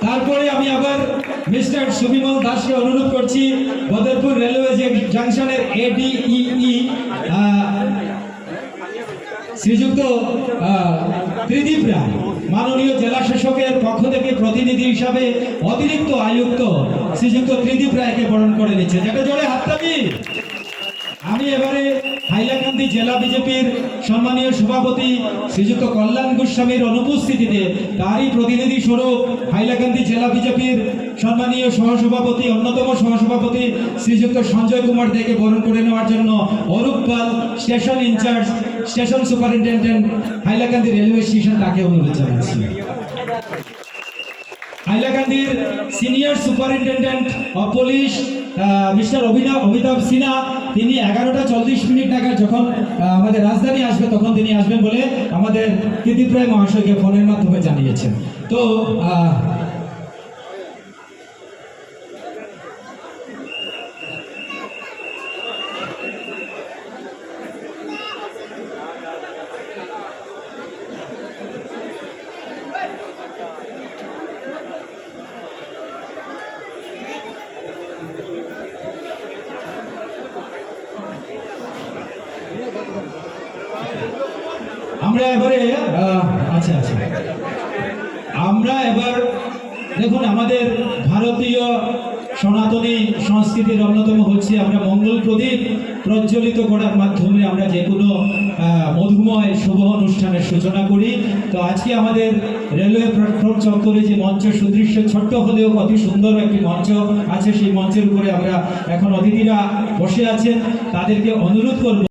তারপরে আমি আবার মিস্টার সুবিমল দাসকে অনুরোধ করছি বদরপুর রেলওয়ে জাংশনের এডিইই শ্রীযুক্ত আহ, ত্রিদীপ রায় মাননীয় জেলা শাসকের পক্ষ থেকে প্রতিনিধি হিসাবে অতিরিক্ত আয়ুক্ত শ্রীযুক্ত ত্রিদীপ রায়কে বরণ করে নিচ্ছে। যেটা জোরে হাততালি। আমি এবারে জেলা বিজেপির সম্মানীয় সভাপতি শ্রীযুক্ত কল্যাণ গোস্বামীর অনুপস্থিতিতে তারই প্রতিনিধি স্বরূপ হাইলাকান্দি জেলা বিজেপির সম্মানীয় সহসভাপতি, অন্যতম সহসভাপতি শ্রীযুক্ত সঞ্জয় কুমার দেকে বরণ করে নেওয়ার জন্য Arup Pal, station in charge, station superintendent, Hailakandi railway station তাকে অনুরোধ জানাচ্ছি। হাইলাকান্দির senior superintendent of police mister Abhinav, Amitabh Sinha, তিনি এগারোটা চল্লিশ মিনিট যখন আমাদের রাজধানী আসবে, তখন তিনি আসবেন বলে আমাদের কৃতিপ্রায় মহাশয়কে ফোনের মাধ্যমে জানিয়েছেন। তো আমরা এবারে আচ্ছা আচ্ছা। আমরা এবার, দেখুন, আমাদের ভারতীয় সনাতনী সংস্কৃতির অন্যতম হচ্ছে আমরা মঙ্গল প্রদীপ প্রজ্বলিত করার মাধ্যমে আমরা যে কোনো মধুময় শুভ অনুষ্ঠানের সূচনা করি। তো আজকে আমাদের রেলওয়ে প্ল্যাটফর্ম চত্বরে যে মঞ্চ সুদৃশ্য ছোট্ট হলেও অতি সুন্দর একটি মঞ্চ আছে, সেই মঞ্চের উপরে আমরা এখন অতিথিরা বসে আছেন। তাদেরকে অনুরোধ করব